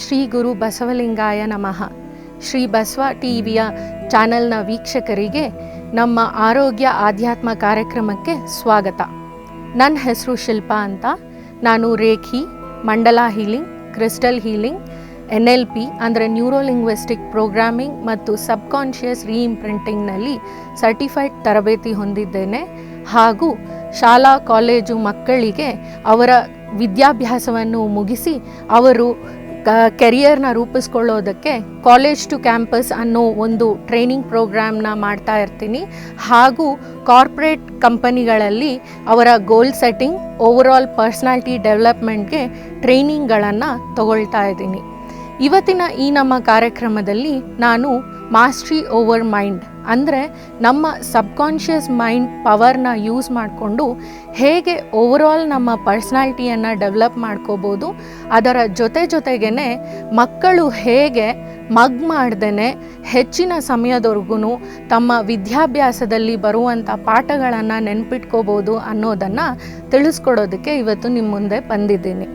ಶ್ರೀ ಗುರು ಬಸವಲಿಂಗಾಯ ನಮಃ. ಶ್ರೀ ಬಸವ ಟಿವಿಯ ಚಾನೆಲ್ನ ವೀಕ್ಷಕರಿಗೆ ನಮ್ಮ ಆರೋಗ್ಯ ಆಧ್ಯಾತ್ಮ ಕಾರ್ಯಕ್ರಮಕ್ಕೆ ಸ್ವಾಗತ. ನನ್ನ ಹೆಸರು ಶಿಲ್ಪಾ ಅಂತ. ನಾನು reiki, mandala healing, crystal healing N L P ಅಂದರೆ ನ್ಯೂರೋಲಿಂಗ್ವಿಸ್ಟಿಕ್ ಪ್ರೋಗ್ರಾಮಿಂಗ್ ಮತ್ತು ಸಬ್ಕಾನ್ಷಿಯಸ್ ರೀಇಂಪ್ರಿಂಟಿಂಗ್ನಲ್ಲಿ ಸರ್ಟಿಫೈಡ್ ತರಬೇತಿ ಹೊಂದಿದ್ದೇನೆ. ಹಾಗೂ ಶಾಲಾ, ಕಾಲೇಜು ಮಕ್ಕಳಿಗೆ ಅವರ ವಿದ್ಯಾಭ್ಯಾಸವನ್ನು ಮುಗಿಸಿ ಅವರು ಕೆರಿಯರ್ನ ರೂಪಿಸ್ಕೊಳ್ಳೋದಕ್ಕೆ ಕಾಲೇಜ್ ಟು ಕ್ಯಾಂಪಸ್ ಅನ್ನೋ ಒಂದು ಟ್ರೈನಿಂಗ್ ಪ್ರೋಗ್ರಾಮ್ನ ಮಾಡ್ತಾ ಇರ್ತೀನಿ. ಹಾಗೂ ಕಾರ್ಪೊರೇಟ್ ಕಂಪನಿಗಳಲ್ಲಿ ಅವರ ಗೋಲ್ ಸೆಟ್ಟಿಂಗ್ ಓವರಾಲ್ ಪರ್ಸ್ನಾಲಿಟಿ ಡೆವಲಪ್ಮೆಂಟ್ಗೆ ಟ್ರೈನಿಂಗ್ಗಳನ್ನು ತಗೊಳ್ತಾ ಇದ್ದೀನಿ. ಇವತ್ತಿನ ಈ ನಮ್ಮ ಕಾರ್ಯಕ್ರಮದಲ್ಲಿ ನಾನು ಮಾಸ್ಟ್ರಿ ಓವರ್ ಮೈಂಡ್ ಅಂದರೆ ನಮ್ಮ ಸಬ್ಕಾನ್ಷಿಯಸ್ ಮೈಂಡ್ ಪವರ್ನ ಯೂಸ್ ಮಾಡಿಕೊಂಡು ಹೇಗೆ ಓವರಾಲ್ ನಮ್ಮ ಪರ್ಸ್ನಾಲಿಟಿಯನ್ನು ಡೆವಲಪ್ ಮಾಡ್ಕೋಬೋದು, ಅದರ ಜೊತೆ ಜೊತೆಗೇ ಮಕ್ಕಳು ಹೇಗೆ ಮಗ್ ಮಾಡ್ದೇ ಹೆಚ್ಚಿನ ಸಮಯದವರೆಗೂ ತಮ್ಮ ವಿದ್ಯಾಭ್ಯಾಸದಲ್ಲಿ ಬರುವಂಥ ಪಾಠಗಳನ್ನು ನೆನ್ಪಿಟ್ಕೋಬೋದು ಅನ್ನೋದನ್ನು ತಿಳಿಸ್ಕೊಡೋದಕ್ಕೆ ಇವತ್ತು ನಿಮ್ಮ ಮುಂದೆ ಬಂದಿದ್ದೀನಿ.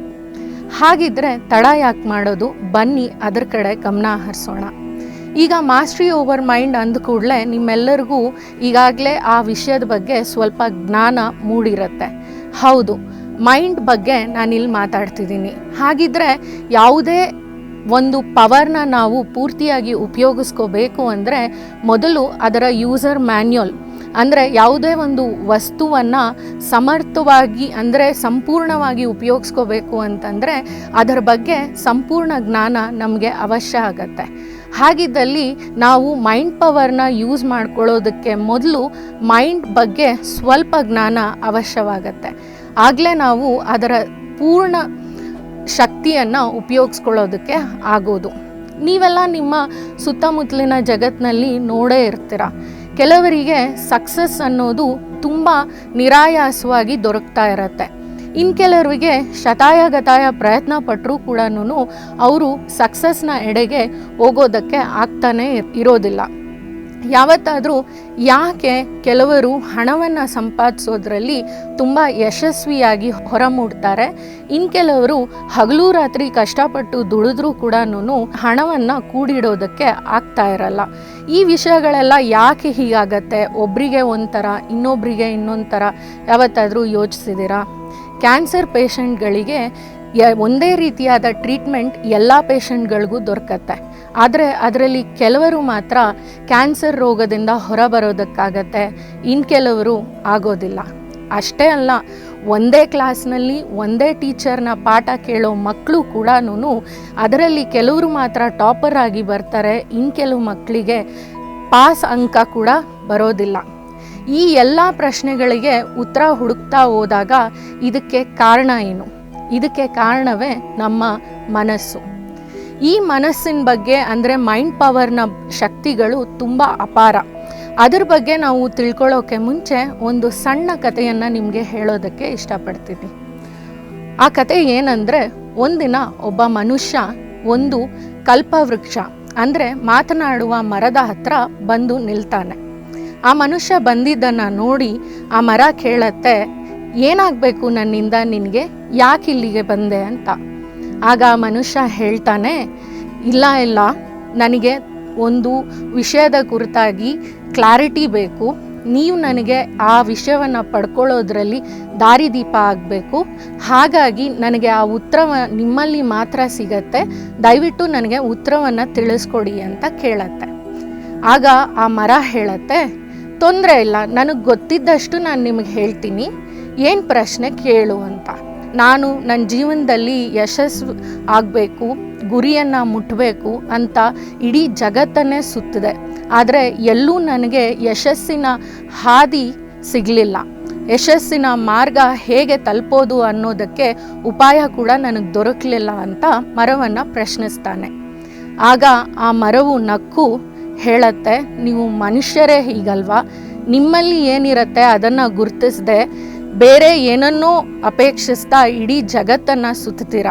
ಹಾಗಿದ್ರೆ ತಡ ಯಾಕೆ ಮಾಡೋದು? ಬನ್ನಿ ಅದ್ರ ಕಡೆ ಗಮನ ಹರಿಸೋಣ. ಈಗ ಮಾಸ್ಟ್ರಿ ಓವರ್ ಮೈಂಡ್ ಅಂದ ಕೂಡಲೇ ನಿಮ್ಮೆಲ್ಲರಿಗೂ ಈಗಾಗಲೇ ಆ ವಿಷಯದ ಬಗ್ಗೆ ಸ್ವಲ್ಪ ಜ್ಞಾನ ಮೂಡಿರುತ್ತೆ. ಹೌದು ಮೈಂಡ್ ಬಗ್ಗೆ ನಾನಿಲ್ಲಿ ಮಾತಾಡ್ತಿದ್ದೀನಿ. ಹಾಗಿದ್ರೆ ಯಾವುದೇ ಒಂದು ಪವರ್ನ ನಾವು ಪೂರ್ತಿಯಾಗಿ ಉಪಯೋಗಿಸ್ಕೋಬೇಕು ಅಂದರೆ ಮೊದಲು ಅದರ ಯೂಸರ್ ಮ್ಯಾನ್ಯುಯಲ್ ಅಂದರೆ ಯಾವುದೇ ಒಂದು ವಸ್ತುವನ್ನು ಸಮರ್ಥವಾಗಿ ಅಂದರೆ ಸಂಪೂರ್ಣವಾಗಿ ಉಪಯೋಗಿಸ್ಕೋಬೇಕು ಅಂತಂದರೆ ಅದರ ಬಗ್ಗೆ ಸಂಪೂರ್ಣ ಜ್ಞಾನ ನಮಗೆ ಅವಶ್ಯ ಆಗತ್ತೆ. ಹಾಗಿದ್ದಲ್ಲಿ ನಾವು ಮೈಂಡ್ ಪವರ್ನ ಯೂಸ್ ಮಾಡ್ಕೊಳ್ಳೋದಕ್ಕೆ ಮೊದಲು ಮೈಂಡ್ ಬಗ್ಗೆ ಸ್ವಲ್ಪ ಜ್ಞಾನ ಅವಶ್ಯವಾಗತ್ತೆ. ಆಗಲೇ ನಾವು ಅದರ ಪೂರ್ಣ ಶಕ್ತಿಯನ್ನು ಉಪಯೋಗಿಸ್ಕೊಳ್ಳೋದಕ್ಕೆ ಆಗೋದು. ನೀವೆಲ್ಲ ನಿಮ್ಮ ಸುತ್ತಮುತ್ತಲಿನ ಜಗತ್ತಿನಲ್ಲಿ ನೋಡೇ ಇರ್ತೀರ. ಕೆಲವರಿಗೆ ಸಕ್ಸಸ್ ಅನ್ನೋದು ತುಂಬ ನಿರಾಯಾಸವಾಗಿ ದೊರಕ್ತಾ ಇರತ್ತೆ. ಇನ್ನು ಕೆಲವರಿಗೆ ಶತಾಯ ಗತಾಯ ಪ್ರಯತ್ನ ಪಟ್ಟರೂ ಕೂಡ ಅವರು ಸಕ್ಸಸ್ನ ಎಡೆಗೆ ಹೋಗೋದಕ್ಕೆ ಆಗ್ತಾನೆ ಇರೋದಿಲ್ಲ. ಯಾವತ್ತಾದರೂ ಯಾಕೆ ಕೆಲವರು ಹಣವನ್ನು ಸಂಪಾದಿಸೋದ್ರಲ್ಲಿ ತುಂಬ ಯಶಸ್ವಿಯಾಗಿ ಹೊರಮೂಡ್ತಾರೆ ಇನ್ನು ಕೆಲವರು ಹಗಲು ರಾತ್ರಿ ಕಷ್ಟಪಟ್ಟು ದುಡಿದ್ರೂ ಕೂಡ ಹಣವನ್ನು ಕೂಡಿಡೋದಕ್ಕೆ ಆಗ್ತಾ ಇರಲ್ಲ. ಈ ವಿಷಯಗಳೆಲ್ಲ ಯಾಕೆ ಹೀಗಾಗತ್ತೆ? ಒಬ್ಬರಿಗೆ ಒಂಥರ ಇನ್ನೊಬ್ಬರಿಗೆ ಇನ್ನೊಂದು ಥರ ಯಾವತ್ತಾದರೂ ಯೋಚಿಸಿದ್ದೀರಾ? ಕ್ಯಾನ್ಸರ್ ಪೇಷಂಟ್ಗಳಿಗೆ ಒಂದೇ ರೀತಿಯಾದ ಟ್ರೀಟ್ಮೆಂಟ್ ಎಲ್ಲ ಪೇಷಂಟ್ಗಳಿಗೂ ದೊರಕತ್ತೆ. ಆದರೆ ಅದರಲ್ಲಿ ಕೆಲವರು ಮಾತ್ರ ಕ್ಯಾನ್ಸರ್ ರೋಗದಿಂದ ಹೊರಬರೋದಕ್ಕಾಗತ್ತೆ. ಇನ್ನು ಕೆಲವರು ಆಗೋದಿಲ್ಲ. ಅಷ್ಟೇ ಅಲ್ಲ, ಒಂದೇ ಕ್ಲಾಸ್ನಲ್ಲಿ ಒಂದೇ ಟೀಚರ್ನ ಪಾಠ ಕೇಳೋ ಮಕ್ಕಳು ಕೂಡ ಅದರಲ್ಲಿ ಕೆಲವರು ಮಾತ್ರ ಟಾಪರ್ ಆಗಿ ಬರ್ತಾರೆ. ಇನ್ನು ಕೆಲವು ಮಕ್ಕಳಿಗೆ ಪಾಸ್ ಅಂಕ ಕೂಡ ಬರೋದಿಲ್ಲ. ಈ ಎಲ್ಲ ಪ್ರಶ್ನೆಗಳಿಗೆ ಉತ್ತರ ಹುಡುಕ್ತಾ ಹೋದಾಗ ಇದಕ್ಕೆ ಕಾರಣ ಏನು? ಇದಕ್ಕೆ ಕಾರಣವೇ ನಮ್ಮ ಮನಸ್ಸು. ಈ ಮನಸ್ಸಿನ ಬಗ್ಗೆ ಅಂದರೆ ಮೈಂಡ್ ಪವರ್ನ ಶಕ್ತಿಗಳು ತುಂಬ ಅಪಾರ. ಅದ್ರ ಬಗ್ಗೆ ನಾವು ತಿಳ್ಕೊಳ್ಳೋಕೆ ಮುಂಚೆ ಒಂದು ಸಣ್ಣ ಕಥೆಯನ್ನು ನಿಮಗೆ ಹೇಳೋದಕ್ಕೆ ಇಷ್ಟಪಡ್ತೀನಿ. ಆ ಕತೆ ಏನಂದರೆ ಒಂದಿನ ಒಬ್ಬ ಮನುಷ್ಯ ಒಂದು ಕಲ್ಪವೃಕ್ಷ ಅಂದರೆ ಮಾತನಾಡುವ ಮರದ ಹತ್ರ ಬಂದು ನಿಲ್ತಾನೆ. ಆ ಮನುಷ್ಯ ಬಂದಿದ್ದನ್ನು ನೋಡಿ ಆ ಮರ ಕೇಳತ್ತೆ, ಏನಾಗಬೇಕು ನನ್ನಿಂದ ನಿನಗೆ? ಯಾಕೆ ಇಲ್ಲಿಗೆ ಬಂದೆ ಅಂತ. ಆಗ ಆ ಮನುಷ್ಯ ಹೇಳ್ತಾನೆ, ಇಲ್ಲ ಇಲ್ಲ, ನನಗೆ ಒಂದು ವಿಷಯದ ಕುರಿತಾಗಿ ಕ್ಲಾರಿಟಿ ಬೇಕು. ನೀವು ನನಗೆ ಆ ವಿಷಯವನ್ನು ಪಡ್ಕೊಳ್ಳೋದ್ರಲ್ಲಿ ದಾರಿದೀಪ ಆಗಬೇಕು. ಹಾಗಾಗಿ ನನಗೆ ಆ ಉತ್ತರವ, ನಿಮ್ಮಲ್ಲಿ ಮಾತ್ರ ಸಿಗತ್ತೆ. ದಯವಿಟ್ಟು ನನಗೆ ಉತ್ತರವನ್ನು ತಿಳಿಸ್ಕೊಡಿ ಅಂತ ಕೇಳತ್ತೆ. ಆಗ ಆ ಮರ ಹೇಳತ್ತೆ ತೊಂದರೆ ಇಲ್ಲ. ನನಗೆ ಗೊತ್ತಿದ್ದಷ್ಟು ನಾನು ನಿಮಗೆ ಹೇಳ್ತೀನಿ. ಏನು ಪ್ರಶ್ನೆ ಕೇಳು ಅಂತ. ನಾನು ನನ್ನ ಜೀವನದಲ್ಲಿ ಯಶಸ್ಸು ಆಗಬೇಕು, ಗುರಿಯನ್ನು ಮುಟ್ಟಬೇಕು ಅಂತ ಇಡೀ ಜಗತ್ತನ್ನೇ ಸುತ್ತಿದೆ. ಆದರೆ ಎಲ್ಲೂ ನನಗೆ ಯಶಸ್ಸಿನ ಹಾದಿ ಸಿಗಲಿಲ್ಲ. ಯಶಸ್ಸಿನ ಮಾರ್ಗ ಹೇಗೆ ತಲುಪೋದು ಅನ್ನೋದಕ್ಕೆ ಉಪಾಯ ಕೂಡ ನನಗೆ ದೊರಕಲಿಲ್ಲ ಅಂತ ಮರವನ್ನು ಪ್ರಶ್ನಿಸ್ತಾನೆ. ಆಗ ಆ ಮರವು ನಕ್ಕು ಹೇಳತ್ತೆ, ನೀವು ಮನುಷ್ಯರೇ ಹೀಗಲ್ವಾ? ನಿಮ್ಮಲ್ಲಿ ಏನಿರುತ್ತೆ ಅದನ್ನು ಗುರುತಿಸದೆ ಬೇರೆ ಏನನ್ನೂ ಅಪೇಕ್ಷಿಸ್ತಾ ಇಡೀ ಜಗತ್ತನ್ನು ಸುತ್ತೀರ?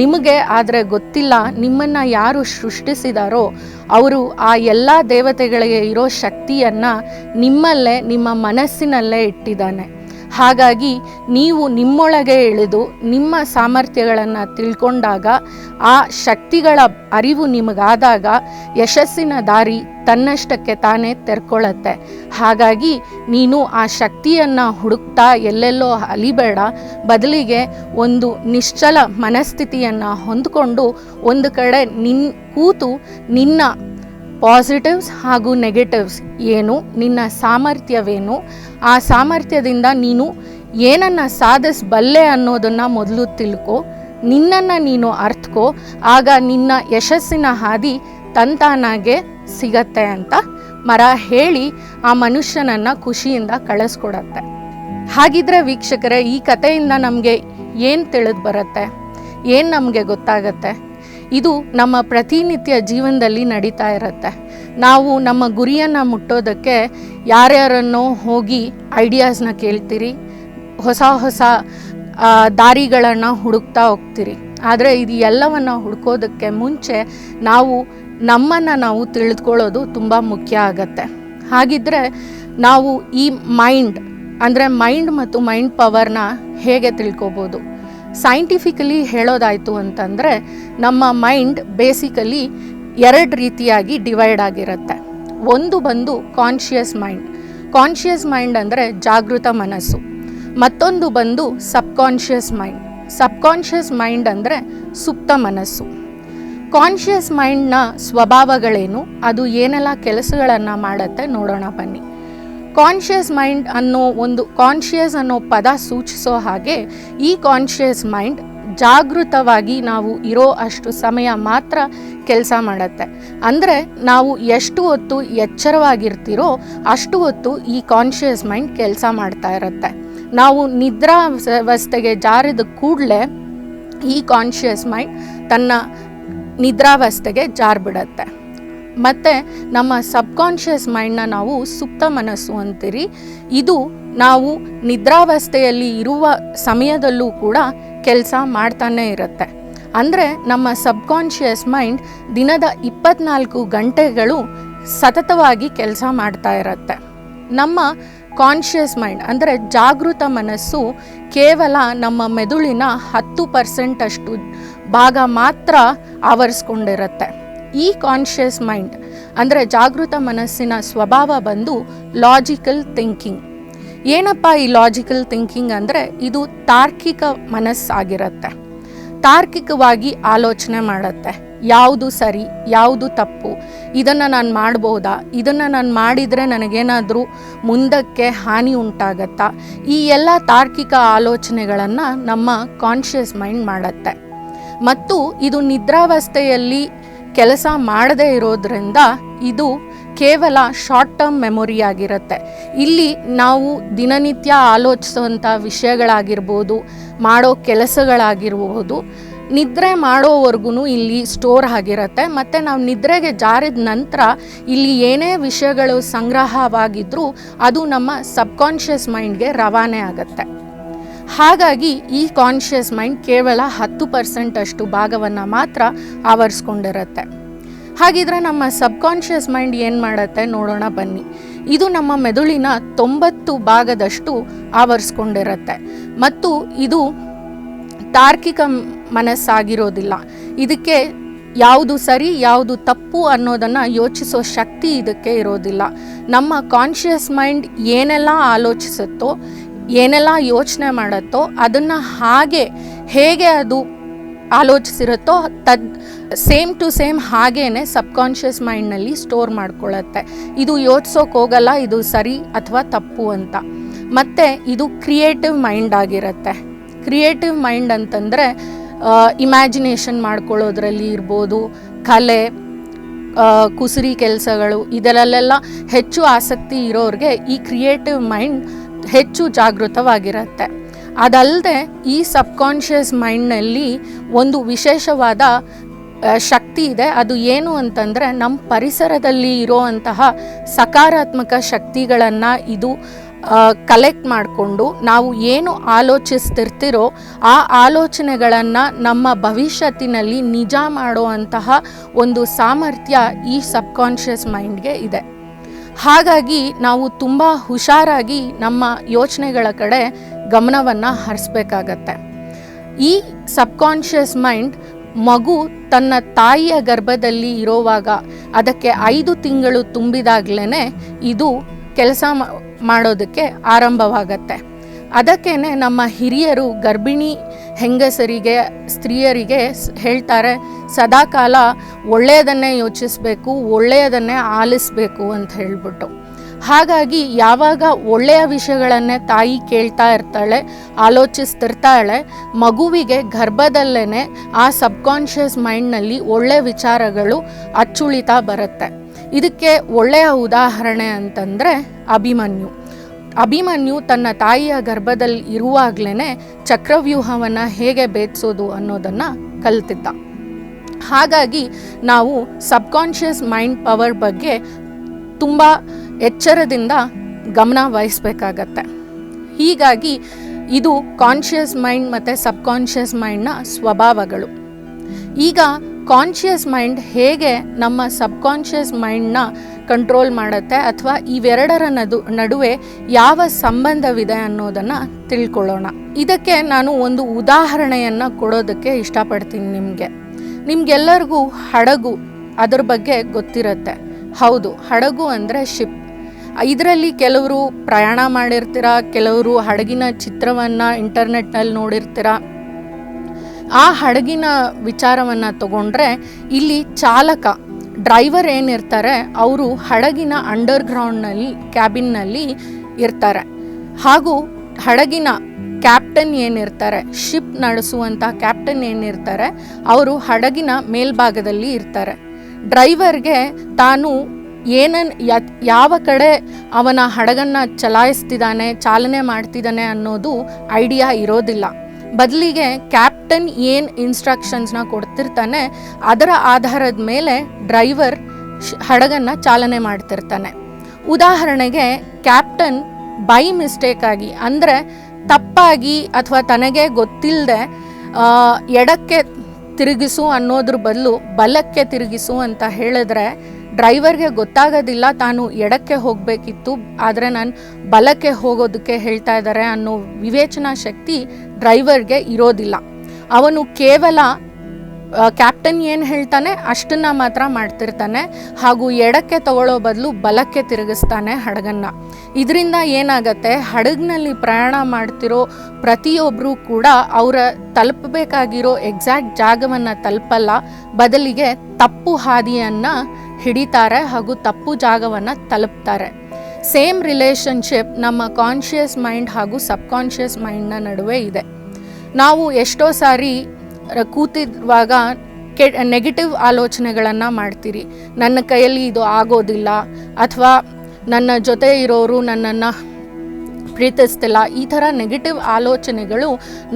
ನಿಮಗೆ ಆದರೆ ಗೊತ್ತಿಲ್ಲ ನಿಮ್ಮನ್ನು ಯಾರು ಸೃಷ್ಟಿಸಿದಾರೋ, ಅವರು ಆ ಎಲ್ಲ ದೇವತೆಗಳಿಗೆ ಇರೋ ಶಕ್ತಿಯನ್ನು ನಿಮ್ಮಲ್ಲೇ, ನಿಮ್ಮ ಮನಸ್ಸಿನಲ್ಲೇ ಇಟ್ಟಿದ್ದಾನೆ. ಹಾಗಾಗಿ ನೀವು ನಿಮ್ಮೊಳಗೆ ಇಳಿದು ನಿಮ್ಮ ಸಾಮರ್ಥ್ಯಗಳನ್ನು ತಿಳ್ಕೊಂಡಾಗ ಆ ಶಕ್ತಿಗಳ ಅರಿವು ನಿಮಗಾದಾಗ ಯಶಸ್ಸಿನ ದಾರಿ ತನ್ನಷ್ಟಕ್ಕೆ ತಾನೇ ತೆರ್ಕೊಳ್ಳತ್ತೆ ಹಾಗಾಗಿ ನೀನು ಆ ಶಕ್ತಿಯನ್ನು ಹುಡುಕ್ತಾ ಎಲ್ಲೆಲ್ಲೋ ಅಲಿಬೇಡ. ಬದಲಿಗೆ ಒಂದು ನಿಶ್ಚಲ ಮನಸ್ಥಿತಿಯನ್ನು ಹೊಂದಿಕೊಂಡು ಒಂದು ಕಡೆ ನಿನ್ ಕೂತು ನಿನ್ನ ಪಾಸಿಟಿವ್ಸ್ ಹಾಗೂ ನೆಗೆಟಿವ್ಸ್. ಏನು? ನಿನ್ನ ಸಾಮರ್ಥ್ಯವೇನು? ಆ ಸಾಮರ್ಥ್ಯದಿಂದ ನೀನು ಏನನ್ನು ಸಾಧಿಸಬಲ್ಲೆ ಅನ್ನೋದನ್ನು ಮೊದಲು ತಿಳ್ಕೊ. ನಿನ್ನನ್ನು ನೀನು ಅರ್ಥಕೋ. ಆಗ ನಿನ್ನ ಯಶಸ್ಸಿನ ಹಾದಿ ತಂತಾನಾಗೆ ಸಿಗತ್ತೆ ಅಂತ ಮರ ಹೇಳಿ ಆ ಮನುಷ್ಯನನ್ನು ಖುಷಿಯಿಂದ ಕಳಿಸ್ಕೊಡತ್ತೆ. ಹಾಗಿದ್ರೆ ವೀಕ್ಷಕರೇ, ಈ ಕಥೆಯಿಂದ ನಮಗೆ ಏನು ತಿಳಿದು ಬರುತ್ತೆ? ಏನು ನಮಗೆ ಗೊತ್ತಾಗತ್ತೆ? ಇದು ನಮ್ಮ ಪ್ರತಿನಿತ್ಯ ಜೀವನದಲ್ಲಿ ನಡೀತಾ ಇರುತ್ತೆ. ನಾವು ನಮ್ಮ ಗುರಿಯನ್ನು ಮುಟ್ಟೋದಕ್ಕೆ ಯಾರ್ಯಾರನ್ನೋ ಹೋಗಿ ಐಡಿಯಾಸ್ನ ಕೇಳ್ತೀರಿ, ಹೊಸ ಹೊಸ ದಾರಿಗಳನ್ನು ಹುಡುಕ್ತಾ ಹೋಗ್ತೀರಿ. ಆದರೆ ಇದು ಎಲ್ಲವನ್ನು ಹುಡುಕೋದಕ್ಕೆ ಮುಂಚೆ ನಾವು ನಮ್ಮನ್ನು ನಾವು ತಿಳಿದುಕೊಳ್ಳೋದು ತುಂಬ ಮುಖ್ಯ ಆಗತ್ತೆ. ಹಾಗಿದ್ರೆ ನಾವು ಈ ಮೈಂಡ್, ಅಂದರೆ ಮೈಂಡ್ ಮತ್ತು ಮೈಂಡ್ ಪವರ್ನ ಹೇಗೆ ತಿಳ್ಕೊಬೋದು? ಸೈಂಟಿಫಿಕಲಿ ಹೇಳೋದಾಯಿತು ಅಂತಂದರೆ ನಮ್ಮ ಮೈಂಡ್ ಬೇಸಿಕಲಿ ಎರಡು ರೀತಿಯಾಗಿ ಡಿವೈಡ್ ಆಗಿರುತ್ತೆ. ಒಂದು ಬಂದು ಕಾನ್ಷಿಯಸ್ ಮೈಂಡ್ ಕಾನ್ಷಿಯಸ್ ಮೈಂಡ್ ಅಂದರೆ ಜಾಗೃತ ಮನಸ್ಸು. ಮತ್ತೊಂದು ಬಂದು ಸಬ್ಕಾನ್ಷಿಯಸ್ ಮೈಂಡ್ ಸಬ್ಕಾನ್ಷಿಯಸ್ ಮೈಂಡ್ ಅಂದರೆ ಸುಪ್ತ ಮನಸ್ಸು. ಕಾನ್ಷಿಯಸ್ ಮೈಂಡ್ನ ಸ್ವಭಾವಗಳೇನು? ಅದು ಏನೆಲ್ಲ ಕೆಲಸಗಳನ್ನು ಮಾಡುತ್ತೆ? ನೋಡೋಣ ಬನ್ನಿ. ಕಾನ್ಷಿಯಸ್ ಮೈಂಡ್ ಅನ್ನೋ ಒಂದು ಕಾನ್ಷಿಯಸ್ ಅನ್ನೋ ಪದ ಸೂಚಿಸೋ ಹಾಗೆ ಈ ಕಾನ್ಷಿಯಸ್ ಮೈಂಡ್ ಜಾಗೃತವಾಗಿ ನಾವು ಇರೋ ಅಷ್ಟು ಸಮಯ ಮಾತ್ರ ಕೆಲಸ ಮಾಡುತ್ತೆ. ಅಂದರೆ ನಾವು ಎಷ್ಟು ಹೊತ್ತು ಎಚ್ಚರವಾಗಿರ್ತೀರೋ ಅಷ್ಟು ಹೊತ್ತು ಈ ಕಾನ್ಷಿಯಸ್ ಮೈಂಡ್ ಕೆಲಸ ಮಾಡ್ತಾ ಇರುತ್ತೆ. ನಾವು ನಿದ್ರಾ ವ್ಯವಸ್ಥೆಗೆ ಜಾರಿದ ಕೂಡಲೇ ಈ ಕಾನ್ಷಿಯಸ್ ಮೈಂಡ್ ತನ್ನ ನಿದ್ರಾವಸ್ಥೆಗೆ ಜಾರ್ಬಿಡತ್ತೆ. ಮತ್ತು ನಮ್ಮ ಸಬ್ಕಾನ್ಷಿಯಸ್ ಮೈಂಡ್ನ ನಾವು ಸುಪ್ತ ಮನಸ್ಸು ಅಂತೀರಿ. ಇದು ನಾವು ನಿದ್ರಾವಸ್ಥೆಯಲ್ಲಿ ಇರುವ ಸಮಯದಲ್ಲೂ ಕೂಡ ಕೆಲಸ ಮಾಡ್ತಾನೇ ಇರುತ್ತೆ. ಅಂದರೆ ನಮ್ಮ ಸಬ್ಕಾನ್ಷಿಯಸ್ ಮೈಂಡ್ ದಿನದ ಇಪ್ಪತ್ನಾಲ್ಕು ಗಂಟೆಗಳು ಸತತವಾಗಿ ಕೆಲಸ ಮಾಡ್ತಾ ಇರುತ್ತೆ. ನಮ್ಮ ಕಾನ್ಷಿಯಸ್ ಮೈಂಡ್ ಅಂದರೆ ಜಾಗೃತ ಮನಸ್ಸು ಕೇವಲ ನಮ್ಮ ಮೆದುಳಿನ ಹತ್ತು ಪರ್ಸೆಂಟಷ್ಟು ಭಾಗ ಮಾತ್ರ ಆವರಿಸ್ಕೊಂಡಿರುತ್ತೆ. ಈ ಕಾನ್ಷಿಯಸ್ ಮೈಂಡ್ ಅಂದರೆ ಜಾಗೃತ ಮನಸ್ಸಿನ ಸ್ವಭಾವ ಬಂದು ಲಾಜಿಕಲ್ ಥಿಂಕಿಂಗ್ ಏನಪ್ಪ ಈ ಲಾಜಿಕಲ್ ಥಿಂಕಿಂಗ್ ಅಂದರೆ? ಇದು ತಾರ್ಕಿಕ ಮನಸ್ಸಾಗಿರುತ್ತೆ ತಾರ್ಕಿಕವಾಗಿ ಆಲೋಚನೆ ಮಾಡುತ್ತೆ. ಯಾವುದು ಸರಿ, ಯಾವುದು ತಪ್ಪು, ಇದನ್ನು ನಾನು ಮಾಡ್ಬೋದಾ? ಇದನ್ನು ನಾನು ಮಾಡಿದರೆ ನನಗೇನಾದರೂ ಮುಂದಕ್ಕೆ ಹಾನಿ ಉಂಟಾಗತ್ತಾ? ಈ ಎಲ್ಲ ತಾರ್ಕಿಕ ಆಲೋಚನೆಗಳನ್ನು ನಮ್ಮ ಕಾನ್ಷಿಯಸ್ ಮೈಂಡ್ ಮಾಡುತ್ತೆ. ಮತ್ತು ಇದು ನಿದ್ರಾವಸ್ಥೆಯಲ್ಲಿ ಕೆಲಸ ಮಾಡದೇ ಇರೋದ್ರಿಂದ ಇದು ಕೇವಲ ಶಾರ್ಟ್ ಟರ್ಮ್ ಮೆಮೊರಿ ಆಗಿರುತ್ತೆ. ಇಲ್ಲಿ ನಾವು ದಿನನಿತ್ಯ ಆಲೋಚಿಸುವಂಥ ವಿಷಯಗಳಾಗಿರ್ಬೋದು, ಮಾಡೋ ಕೆಲಸಗಳಾಗಿರ್ಬೋದು, ನಿದ್ರೆ ಮಾಡೋವರೆಗೂ ಇಲ್ಲಿ ಸ್ಟೋರ್ ಆಗಿರುತ್ತೆ. ಮತ್ತು ನಾವು ನಿದ್ರೆಗೆ ಜಾರಿದ ನಂತರ ಇಲ್ಲಿ ಏನೇ ವಿಷಯಗಳು ಸಂಗ್ರಹವಾಗಿದ್ದರೂ ಅದು ನಮ್ಮ ಸಬ್ಕಾನ್ಷಿಯಸ್ ಮೈಂಡ್ಗೆ ರವಾನೆ ಆಗುತ್ತೆ. ಹಾಗಾಗಿ ಈ ಕಾನ್ಷಿಯಸ್ ಮೈಂಡ್ ಕೇವಲ ಹತ್ತು ಪರ್ಸೆಂಟ್ ಅಷ್ಟು ಭಾಗವನ್ನು ಮಾತ್ರ ಆವರಿಸ್ಕೊಂಡಿರುತ್ತೆ. ಹಾಗಿದ್ರೆ ನಮ್ಮ ಸಬ್ಕಾನ್ಷಿಯಸ್ ಮೈಂಡ್ ಏನು ಮಾಡುತ್ತೆ ನೋಡೋಣ ಬನ್ನಿ. ಇದು ನಮ್ಮ ಮೆದುಳಿನ ತೊಂಬತ್ತು ಭಾಗದಷ್ಟು ಆವರಿಸ್ಕೊಂಡಿರುತ್ತೆ. ಮತ್ತು ಇದು ತಾರ್ಕಿಕ ಮನಸ್ಸಾಗಿರೋದಿಲ್ಲ. ಇದಕ್ಕೆ ಯಾವುದು ಸರಿ, ಯಾವುದು ತಪ್ಪು ಅನ್ನೋದನ್ನು ಯೋಚಿಸೋ ಶಕ್ತಿ ಇದಕ್ಕೆ ಇರೋದಿಲ್ಲ. ನಮ್ಮ ಕಾನ್ಷಿಯಸ್ ಮೈಂಡ್ ಏನೆಲ್ಲ ಆಲೋಚಿಸುತ್ತೋ ಏನೆಲ್ಲ ಯೋಚನೆ ಮಾಡುತ್ತೋ ಅದನ್ನು ಹಾಗೆ ಹೇಗೆ ಅದು ಆಲೋಚಿಸಿರುತ್ತೋ ತದ್ ಸೇಮ್ ಟು ಸೇಮ್ ಹಾಗೇ ಸಬ್ಕಾನ್ಷಿಯಸ್ ಮೈಂಡ್ನಲ್ಲಿ ಸ್ಟೋರ್ ಮಾಡ್ಕೊಳ್ಳುತ್ತೆ. ಇದು ಯೋಚಿಸೋಕೆ ಹೋಗಲ್ಲ, ಇದು ಸರಿ ಅಥವಾ ತಪ್ಪು ಅಂತ. ಮತ್ತು ಇದು ಕ್ರಿಯೇಟಿವ್ ಮೈಂಡ್ ಆಗಿರುತ್ತೆ. ಕ್ರಿಯೇಟಿವ್ ಮೈಂಡ್ ಅಂತಂದರೆ ಇಮ್ಯಾಜಿನೇಷನ್ ಮಾಡ್ಕೊಳ್ಳೋದ್ರಲ್ಲಿ ಇರ್ಬೋದು, ಕಲೆ ಕುಸುರಿ ಕೆಲಸಗಳು, ಇದರಲ್ಲೆಲ್ಲ ಹೆಚ್ಚು ಆಸಕ್ತಿ ಇರೋರಿಗೆ ಈ ಕ್ರಿಯೇಟಿವ್ ಮೈಂಡ್ ಹೆಚ್ಚು ಜಾಗೃತವಾಗಿರುತ್ತೆ. ಅದಲ್ಲದೆ ಈ ಸಬ್ಕಾನ್ಷಿಯಸ್ ಮೈಂಡ್ನಲ್ಲಿ ಒಂದು ವಿಶೇಷವಾದ ಶಕ್ತಿ ಇದೆ. ಅದು ಏನು ಅಂತಂದರೆ ನಮ್ಮ ಪರಿಸರದಲ್ಲಿ ಇರೋವಂತಹ ಸಕಾರಾತ್ಮಕ ಶಕ್ತಿಗಳನ್ನು ಇದು ಕಲೆಕ್ಟ್ ಮಾಡಿಕೊಂಡು ನಾವು ಏನು ಆಲೋಚಿಸ್ತಿರ್ತಿರೋ ಆ ಆಲೋಚನೆಗಳನ್ನು ನಮ್ಮ ಭವಿಷ್ಯತ್ತಿನಲ್ಲಿ ನಿಜ ಮಾಡುವಂತಹ ಒಂದು ಸಾಮರ್ಥ್ಯ ಈ ಸಬ್ಕಾನ್ಷಿಯಸ್ ಮೈಂಡ್ಗೆ ಇದೆ. ಹಾಗಾಗಿ ನಾವು ತುಂಬ ಹುಷಾರಾಗಿ ನಮ್ಮ ಯೋಚನೆಗಳ ಕಡೆ ಗಮನವನ್ನು ಹರಿಸ್ಬೇಕಾಗತ್ತೆ. ಈ ಸಬ್ಕಾನ್ಷಿಯಸ್ ಮೈಂಡ್ ಮಗು ತನ್ನ ತಾಯಿಯ ಗರ್ಭದಲ್ಲಿ ಇರೋವಾಗ ಅದಕ್ಕೆ ಐದು ತಿಂಗಳು ತುಂಬಿದಾಗಲೇ ಇದು ಕೆಲಸ ಮಾಡೋದಕ್ಕೆ ಆರಂಭವಾಗತ್ತೆ. ಅದಕ್ಕೇ ನಮ್ಮ ಹಿರಿಯರು ಗರ್ಭಿಣಿ ಹೆಂಗಸರಿಗೆ, ಸ್ತ್ರೀಯರಿಗೆ ಹೇಳ್ತಾರೆ, ಸದಾಕಾಲ ಒಳ್ಳೆಯದನ್ನೇ ಯೋಚಿಸಬೇಕು, ಒಳ್ಳೆಯದನ್ನೇ ಆಲಿಸಬೇಕು ಅಂತ ಹೇಳ್ಬಿಟ್ಟು. ಹಾಗಾಗಿ ಯಾವಾಗ ಒಳ್ಳೆಯ ವಿಷಯಗಳನ್ನೇ ತಾಯಿ ಕೇಳ್ತಾ ಇರ್ತಾಳೆ, ಆಲೋಚಿಸ್ತಿರ್ತಾಳೆ, ಮಗುವಿಗೆ ಗರ್ಭದಲ್ಲೇ ಆ ಸಬ್ಕಾನ್ಷಿಯಸ್ ಮೈಂಡ್ನಲ್ಲಿ ಒಳ್ಳೆಯ ವಿಚಾರಗಳು ಅಚ್ಚುಳಿತಾ ಬರುತ್ತೆ. ಇದಕ್ಕೆ ಒಳ್ಳೆಯ ಉದಾಹರಣೆ ಅಂತಂದರೆ ಅಭಿಮನ್ಯು. ಅಭಿಮನ್ಯು ತನ್ನ ತಾಯಿಯ ಗರ್ಭದಲ್ಲಿ ಇರುವಾಗಲೇ ಚಕ್ರವ್ಯೂಹವನ್ನು ಹೇಗೆ ಭೇದಿಸೋದು ಅನ್ನೋದನ್ನು ಕಲ್ತಿದ್ದ. ಹಾಗಾಗಿ ನಾವು ಸಬ್ಕಾನ್ಷಿಯಸ್ ಮೈಂಡ್ ಪವರ್ ಬಗ್ಗೆ ತುಂಬ ಎಚ್ಚರದಿಂದ ಗಮನ ವಹಿಸಬೇಕಾಗತ್ತೆ. ಹೀಗಾಗಿ ಇದು ಕಾನ್ಷಿಯಸ್ ಮೈಂಡ್ ಮತ್ತು ಸಬ್ಕಾನ್ಷಿಯಸ್ ಮೈಂಡ್ನ ಸ್ವಭಾವಗಳು. ಈಗ ಕಾನ್ಷಿಯಸ್ ಮೈಂಡ್ ಹೇಗೆ ನಮ್ಮ ಸಬ್ಕಾನ್ಷಿಯಸ್ ಮೈಂಡ್ನ ಕಂಟ್ರೋಲ್ ಮಾಡುತ್ತೆ ಅಥವಾ ಇವೆರಡರ ನದು, ನಡುವೆ ಯಾವ ಸಂಬಂಧವಿದೆ ಅನ್ನೋದನ್ನು ತಿಳ್ಕೊಳ್ಳೋಣ. ಇದಕ್ಕೆ ನಾನು ಒಂದು ಉದಾಹರಣೆಯನ್ನು ಕೊಡೋದಕ್ಕೆ ಇಷ್ಟಪಡ್ತೀನಿ ನಿಮಗೆ. ನಿಮಗೆಲ್ಲರಿಗೂ ಹಡಗು ಅದರ ಬಗ್ಗೆ ಗೊತ್ತಿರುತ್ತೆ. ಹೌದು, ಹಡಗು ಅಂದರೆ ಶಿಪ್. ಇದರಲ್ಲಿ ಕೆಲವರು ಪ್ರಯಾಣ ಮಾಡಿರ್ತೀರ, ಕೆಲವರು ಹಡಗಿನ ಚಿತ್ರವನ್ನು ಇಂಟರ್ನೆಟ್ನಲ್ಲಿ ನೋಡಿರ್ತೀರ. ಆ ಹಡಗಿನ ವಿಚಾರವನ್ನು ತಗೊಂಡ್ರೆ ಇಲ್ಲಿ ಚಾಲಕ ಡ್ರೈವರ್ ಏನಿರ್ತಾರೆ ಅವರು ಹಡಗಿನ ಅಂಡರ್ಗ್ರೌಂಡ್ನಲ್ಲಿ, ಕ್ಯಾಬಿನ್ನಲ್ಲಿ ಇರ್ತಾರೆ. ಹಾಗೂ ಹಡಗಿನ ಕ್ಯಾಪ್ಟನ್ ಏನಿರ್ತಾರೆ ಶಿಪ್ ನಡೆಸುವಂಥ ಕ್ಯಾಪ್ಟನ್ ಏನಿರ್ತಾರೆ ಅವರು ಹಡಗಿನ ಮೇಲ್ಭಾಗದಲ್ಲಿ ಇರ್ತಾರೆ. ಡ್ರೈವರ್ಗೆ ತಾನು ಏನನ್ ಯಾವ ಕಡೆ ಅವನ ಹಡಗನ್ನು ಚಲಾಯಿಸ್ತಿದ್ದಾನೆ, ಚಾಲನೆ ಮಾಡ್ತಿದ್ದಾನೆ ಅನ್ನೋದು ಐಡಿಯಾ ಇರೋದಿಲ್ಲ. ಬದಲಿಗೆ ಕ್ಯಾಪ್ಟನ್ ಏನು ಇನ್ಸ್ಟ್ರಕ್ಷನ್ಸ್ನ ಕೊಡ್ತಿರ್ತಾನೆ, ಅದರ ಆಧಾರದ ಮೇಲೆ ಡ್ರೈವರ್ ಹಡಗನ್ನು ಚಾಲನೆ ಮಾಡ್ತಿರ್ತಾನೆ. ಉದಾಹರಣೆಗೆ ಕ್ಯಾಪ್ಟನ್ ಬೈ ಮಿಸ್ಟೇಕ್ ಆಗಿ, ಅಂದರೆ ತಪ್ಪಾಗಿ ಅಥವಾ ತನಗೆ ಗೊತ್ತಿಲ್ಲದೆ ಎಡಕ್ಕೆ ತಿರುಗಿಸು ಅನ್ನೋದ್ರ ಬದಲು ಬಲಕ್ಕೆ ತಿರುಗಿಸು ಅಂತ ಹೇಳಿದ್ರೆ ಡ್ರೈವರ್ಗೆ ಗೊತ್ತಾಗೋದಿಲ್ಲ, ತಾನು ಎಡಕ್ಕೆ ಹೋಗಬೇಕಿತ್ತು, ಆದರೆ ನಾನು ಬಲಕ್ಕೆ ಹೋಗೋದಕ್ಕೆ ಹೇಳ್ತಾ ಇದ್ದಾರೆ ಅನ್ನೋ ವಿವೇಚನಾ ಶಕ್ತಿ ಡ್ರೈವರ್ಗೆ ಇರೋದಿಲ್ಲ. ಅವನು ಕೇವಲ ಕ್ಯಾಪ್ಟನ್ ಏನು ಹೇಳ್ತಾನೆ, ಅಷ್ಟನ್ನು ಮಾತ್ರ ಮಾಡ್ತಿರ್ತಾನೆ. ಹಾಗೂ ಎಡಕ್ಕೆ ತಗೊಳ್ಳೋ ಬದಲು ಬಲಕ್ಕೆ ತಿರುಗಿಸ್ತಾನೆ ಹಡಗನ್ನ. ಇದರಿಂದ ಏನಾಗತ್ತೆ, ಹಡಗಿನಲ್ಲಿ ಪ್ರಯಾಣ ಮಾಡ್ತಿರೋ ಪ್ರತಿಯೊಬ್ಬರೂ ಕೂಡ ಅವರ ತಲುಪಬೇಕಾಗಿರೋ ಎಕ್ಸಾಕ್ಟ್ ಜಾಗವನ್ನು ತಲುಪಲ್ಲ, ಬದಲಿಗೆ ತಪ್ಪು ಹಾದಿಯನ್ನು ಹಿಡಿತಾರೆ ಹಾಗೂ ತಪ್ಪು ಜಾಗವನ್ನು ತಲುಪ್ತಾರೆ. ಸೇಮ್ ರಿಲೇಶನ್ಶಿಪ್ ನಮ್ಮ ಕಾನ್ಷಿಯಸ್ ಮೈಂಡ್ ಹಾಗೂ ಸಬ್ಕಾನ್ಷಿಯಸ್ ಮೈಂಡ್ನ ನಡುವೆ ಇದೆ. ನಾವು ಎಷ್ಟೋ ಸಾರಿ ಕೂತಿರುವಾಗ ಕೆ ನೆಗೆಟಿವ್ ಆಲೋಚನೆಗಳನ್ನು ಮಾಡ್ತೀರಿ. ನನ್ನ ಕೈಯಲ್ಲಿ ಇದು ಆಗೋದಿಲ್ಲ ಅಥವಾ ನನ್ನ ಜೊತೆ ಇರೋರು ನನ್ನನ್ನು ಪ್ರೀತಿಸ್ತಿಲ್ಲ. ಈ ಥರ ನೆಗೆಟಿವ್ ಆಲೋಚನೆಗಳು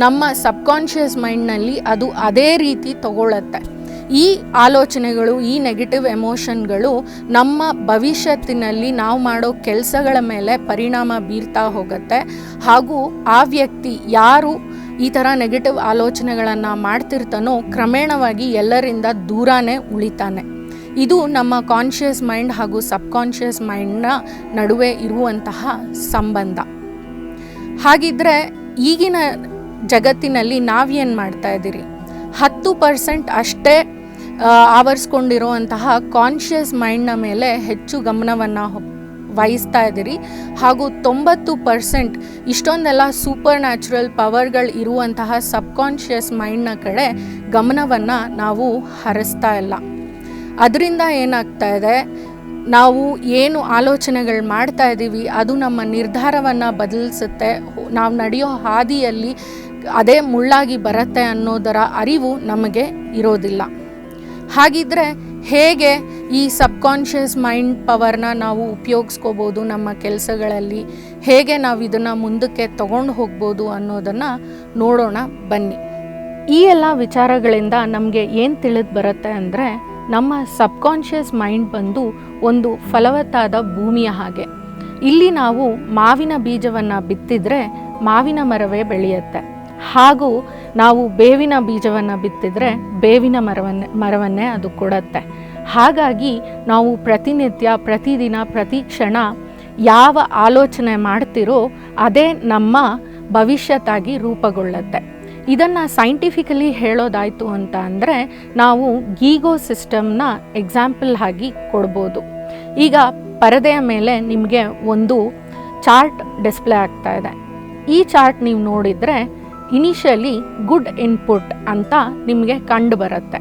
ನಮ್ಮ ಸಬ್ಕಾನ್ಷಿಯಸ್ ಮೈಂಡ್ನಲ್ಲಿ ಅದು ಅದೇ ರೀತಿ ತಗೊಳ್ಳತ್ತೆ ಈ ಆಲೋಚನೆಗಳು, ಈ ನೆಗೆಟಿವ್ ಎಮೋಷನ್ಗಳು ನಮ್ಮ ಭವಿಷ್ಯತ್ತಿನಲ್ಲಿ ನಾವು ಮಾಡೋ ಕೆಲಸಗಳ ಮೇಲೆ ಪರಿಣಾಮ ಬೀರ್ತಾ ಹೋಗುತ್ತೆ. ಹಾಗೂ ಆ ವ್ಯಕ್ತಿ ಯಾರು ಈ ಥರ ನೆಗೆಟಿವ್ ಆಲೋಚನೆಗಳನ್ನು ಮಾಡ್ತಿರ್ತಾನೋ ಕ್ರಮೇಣವಾಗಿ ಎಲ್ಲರಿಂದ ದೂರನೇ ಉಳಿತಾನೆ. ಇದು ನಮ್ಮ ಕಾನ್ಷಿಯಸ್ ಮೈಂಡ್ ಹಾಗೂ ಸಬ್ಕಾನ್ಷಿಯಸ್ ಮೈಂಡ್ನ ನಡುವೆ ಇರುವಂತಹ ಸಂಬಂಧ. ಹಾಗಿದ್ರೆ ಈಗಿನ ಜಗತ್ತಿನಲ್ಲಿ ನಾವೇನು ಮಾಡ್ತಾ ಇದ್ದೀರಿ? ಹತ್ತು ಪರ್ಸೆಂಟ್ ಅಷ್ಟೇ ಆವರಿಸ್ಕೊಂಡಿರುವಂತಹ ಕಾನ್ಷಿಯಸ್ ಮೈಂಡ್ನ ಮೇಲೆ ಹೆಚ್ಚು ಗಮನವನ್ನು ವಹಿಸ್ತಾ ಇದ್ದೀರಿ. ಹಾಗೂ ತೊಂಬತ್ತು ಪರ್ಸೆಂಟ್ ಇಷ್ಟೊಂದೆಲ್ಲ ಸೂಪರ್ ನ್ಯಾಚುರಲ್ ಪವರ್ಗಳು ಇರುವಂತಹ ಸಬ್ಕಾನ್ಷಿಯಸ್ ಮೈಂಡ್ನ ಕಡೆ ಗಮನವನ್ನು ನಾವು ಹರಿಸ್ತಾ ಇಲ್ಲ. ಅದರಿಂದ ಏನಾಗ್ತಾ ಇದೆ, ನಾವು ಏನು ಆಲೋಚನೆಗಳು ಮಾಡ್ತಾ ಇದ್ದೀವಿ ಅದು ನಮ್ಮ ನಿರ್ಧಾರವನ್ನು ಬದಲಿಸುತ್ತೆ. ನಾವು ನಡೆಯೋ ಹಾದಿಯಲ್ಲಿ ಅದೇ ಮುಳ್ಳಾಗಿ ಬರುತ್ತೆ ಅನ್ನೋದರ ಅರಿವು ನಮಗೆ ಇರೋದಿಲ್ಲ. ಹಾಗಿದ್ರೆ ಹೇಗೆ ಈ ಸಬ್ಕಾನ್ಷಿಯಸ್ ಮೈಂಡ್ ಪವರ್ನ ನಾವು ಉಪಯೋಗಿಸ್ಕೋಬೋದು ನಮ್ಮ ಕೆಲಸಗಳಲ್ಲಿ, ಹೇಗೆ ನಾವು ಇದನ್ನು ಮುಂದಕ್ಕೆ ತಗೊಂಡು ಹೋಗ್ಬೋದು ಅನ್ನೋದನ್ನು ನೋಡೋಣ ಬನ್ನಿ. ಈ ಎಲ್ಲ ವಿಚಾರಗಳಿಂದ ನಮಗೆ ಏನು ತಿಳಿದು ಬರುತ್ತೆ ಅಂದರೆ, ನಮ್ಮ ಸಬ್ಕಾನ್ಷಿಯಸ್ ಮೈಂಡ್ ಬಂದು ಒಂದು ಫಲವತ್ತಾದ ಭೂಮಿಯ ಹಾಗೆ. ಇಲ್ಲಿ ನಾವು ಮಾವಿನ ಬೀಜವನ್ನು ಬಿತ್ತಿದ್ರೆ ಮಾವಿನ ಮರವೇ ಬೆಳೆಯುತ್ತೆ. ಹಾಗೂ ನಾವು ಬೇವಿನ ಬೀಜವನ್ನು ಬಿತ್ತಿದ್ರೆ ಬೇವಿನ ಮರವನ್ನೇ ಮರವನ್ನೇ ಅದು ಕೊಡುತ್ತೆ. ಹಾಗಾಗಿ ನಾವು ಪ್ರತಿನಿತ್ಯ, ಪ್ರತಿದಿನ, ಪ್ರತಿ ಕ್ಷಣ ಯಾವ ಆಲೋಚನೆ ಮಾಡ್ತಿರೋ ಅದೇ ನಮ್ಮ ಭವಿಷ್ಯತ್ತಾಗಿ ರೂಪುಗೊಳ್ಳುತ್ತೆ. ಇದನ್ನು ಸೈಂಟಿಫಿಕಲಿ ಹೇಳೋದಾಯಿತು ಅಂತ ಅಂದರೆ ನಾವು ಗೀಗೋ ಸಿಸ್ಟಮ್ನ ಎಕ್ಸಾಂಪಲ್ ಆಗಿ ಕೊಡ್ಬೋದು. ಈಗ ಪರದೆಯ ಮೇಲೆ ನಿಮಗೆ ಒಂದು ಚಾರ್ಟ್ ಡಿಸ್ಪ್ಲೇ ಆಗ್ತಾ ಇದೆ. ಈ ಚಾರ್ಟ್ ನೀವು ನೋಡಿದರೆ ಇನಿಷಿಯಲಿ ಗುಡ್ ಇನ್ಪುಟ್ ಅಂತ ನಿಮಗೆ ಕಂಡು ಬರುತ್ತೆ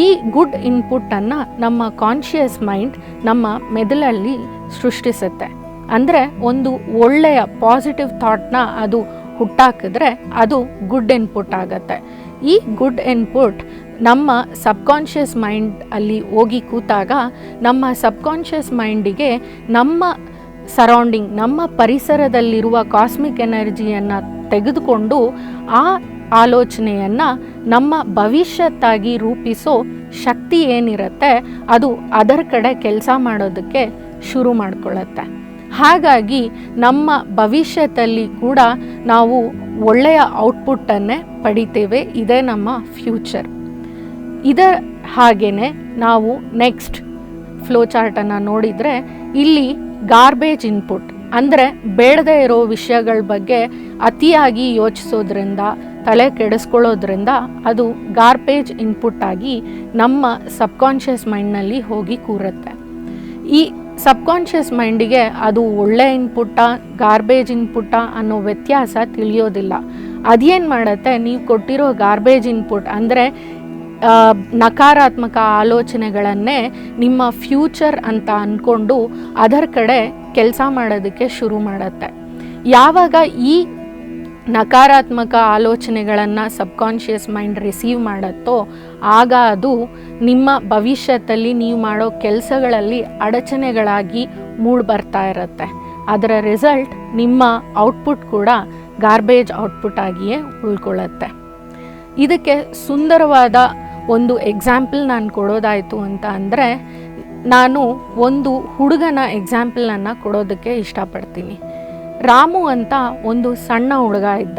ಈ ಗುಡ್ ಇನ್ಪುಟ್ಟನ್ನು ನಮ್ಮ ಕಾನ್ಷಿಯಸ್ ಮೈಂಡ್ ನಮ್ಮ ಮೆದುಳಲ್ಲಿ ಸೃಷ್ಟಿಸುತ್ತೆ. ಅಂದರೆ ಒಂದು ಒಳ್ಳೆಯ ಪಾಸಿಟಿವ್ ಥಾಟ್ನ ಅದು ಹುಟ್ಟಾಕಿದ್ರೆ ಅದು ಗುಡ್ ಇನ್ಪುಟ್ ಆಗುತ್ತೆ. ಈ ಗುಡ್ ಇನ್ಪುಟ್ ನಮ್ಮ ಸಬ್ಕಾನ್ಷಿಯಸ್ ಮೈಂಡ್ ಅಲ್ಲಿ ಹೋಗಿ ಕೂತಾಗ ನಮ್ಮ ಸಬ್ಕಾನ್ಷಿಯಸ್ ಮೈಂಡಿಗೆ ನಮ್ಮ ಸರೌಂಡಿಂಗ್ ನಮ್ಮ ಪರಿಸರದಲ್ಲಿರುವ ಕಾಸ್ಮಿಕ್ ಎನರ್ಜಿಯನ್ನು ತೆಗೆದುಕೊಂಡು ಆ ಆಲೋಚನೆಯನ್ನು ನಮ್ಮ ಭವಿಷ್ಯತ್ತಾಗಿ ರೂಪಿಸೋ ಶಕ್ತಿ ಏನಿರುತ್ತೆ, ಅದು ಅದರ ಕಡೆ ಕೆಲಸ ಮಾಡೋದಕ್ಕೆ ಶುರು ಮಾಡಿಕೊಳ್ಳುತ್ತೆ ಹಾಗಾಗಿ ನಮ್ಮ ಭವಿಷ್ಯದಲ್ಲಿ ಕೂಡ ನಾವು ಒಳ್ಳೆಯ ಔಟ್ಪುಟ್ಟನ್ನೇ ಪಡಿತೇವೆ, ಇದೇ ನಮ್ಮ ಫ್ಯೂಚರ್ ಇದರ ಹಾಗೆಯೇ ನಾವು ನೆಕ್ಸ್ಟ್ ಫ್ಲೋ ಚಾರ್ಟನ್ನು ನೋಡಿದರೆ, ಇಲ್ಲಿ ಗಾರ್ಬೇಜ್ ಇನ್ಪುಟ್ ಅಂದರೆ ಬೇಡದೇ ಇರೋ ವಿಷಯಗಳ ಬಗ್ಗೆ ಅತಿಯಾಗಿ ಯೋಚಿಸೋದ್ರಿಂದ, ತಲೆ ಕೆಡಿಸ್ಕೊಳ್ಳೋದ್ರಿಂದ ಅದು ಗಾರ್ಬೇಜ್ ಇನ್ಪುಟ್ ಆಗಿ ನಮ್ಮ ಸಬ್ಕಾನ್ಷಿಯಸ್ ಮೈಂಡ್ನಲ್ಲಿ ಹೋಗಿ ಕೂರುತ್ತೆ. ಈ ಸಬ್ಕಾನ್ಷಿಯಸ್ ಮೈಂಡಿಗೆ ಅದು ಒಳ್ಳೆ ಇನ್ಪುಟ್ಟ ಗಾರ್ಬೇಜ್ ಇನ್ಪುಟ್ಟ ಅನ್ನೋ ವ್ಯತ್ಯಾಸ ತಿಳಿಯೋದಿಲ್ಲ. ಅದೇನು ಮಾಡುತ್ತೆ, ನೀವು ಕೊಟ್ಟಿರೋ ಗಾರ್ಬೇಜ್ ಇನ್ಪುಟ್ ಅಂದರೆ ನಕಾರಾತ್ಮಕ ಆಲೋಚನೆಗಳನ್ನೇ ನಿಮ್ಮ ಫ್ಯೂಚರ್ ಅಂತ ಅಂದ್ಕೊಂಡು ಅದರ ಕಡೆ ಕೆಲಸ ಮಾಡೋದಕ್ಕೆ ಶುರು ಮಾಡುತ್ತೆ. ಯಾವಾಗ ಈ ನಕಾರಾತ್ಮಕ ಆಲೋಚನೆಗಳನ್ನು ಸಬ್ಕಾನ್ಷಿಯಸ್ ಮೈಂಡ್ ರಿಸೀವ್ ಮಾಡುತ್ತೋ, ಆಗ ಅದು ನಿಮ್ಮ ಭವಿಷ್ಯದಲ್ಲಿ ನೀವು ಮಾಡೋ ಕೆಲಸಗಳಲ್ಲಿ ಅಡಚಣೆಗಳಾಗಿ ಮೂಡ್ ಬರ್ತಾ ಇರುತ್ತೆ. ಅದರ ರಿಸಲ್ಟ್ ನಿಮ್ಮ ಔಟ್ಪುಟ್ ಕೂಡ ಗಾರ್ಬೇಜ್ ಔಟ್ಪುಟ್ ಆಗಿಯೇ ಉಳ್ಕೊಳ್ಳುತ್ತೆ ಇದಕ್ಕೆ ಸುಂದರವಾದ ಒಂದು ಎಕ್ಸಾಂಪಲ್ ನಾನು ಕೊಡೋದಾಯಿತು ಅಂತ ಅಂದರೆ, ನಾನು ಒಂದು ಹುಡುಗನ ಎಕ್ಸಾಂಪಲನ್ನು ಕೊಡೋದಕ್ಕೆ ಇಷ್ಟಪಡ್ತೀನಿ. ರಾಮು ಅಂತ ಒಂದು ಸಣ್ಣ ಹುಡುಗ ಇದ್ದ.